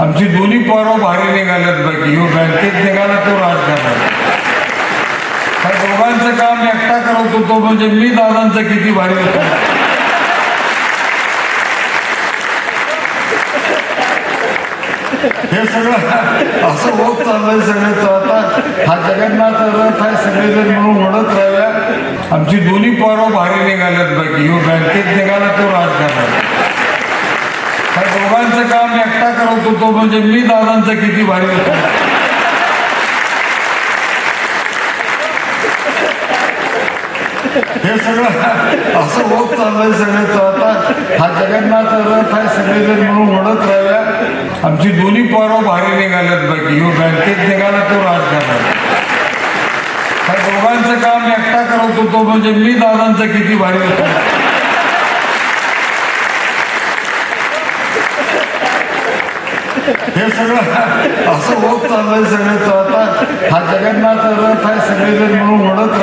आमची दोन्ही पोरं भारी निघाल्यात बाकी. ह्यो बँकेत निघाला तो राजकारणात. ह्या दोघांचं काम एकटा करत होतो म्हणजे मी दादांचं किती भारी होतो. हे सगळं असं होत चाललंय सगळं. आता हा जगन्नाथ रथ आहे सगळेजण म्हणून ओढत राहिल्या आमची दोन्ही पोरं भारी निघाल्यात बाकी. ह्यो बँकेत निघाला तो राजकारणात. ह्या दोघांचं काम करत होतो म्हणजे मी दादांचा किती भारी होतो. हे सगळं असं होत चाललंय सगळ्याच आता हा जगन्नाथ रथ आहे सगळेजण म्हणून ओढत राहिल्या आमची दोन्ही पोरं भारी निघाल्यात बाकी. ह्यो बँकेत निघाला तो राजकारणात दोघांचं काम एकटा करत होतो म्हणजे मी दादांचा किती भारी होतो. हे सगळं असं होत चाललंय सगळं. तर आता हा जगन्नाथ रथ आहे सगळेजण म्हणून ओढत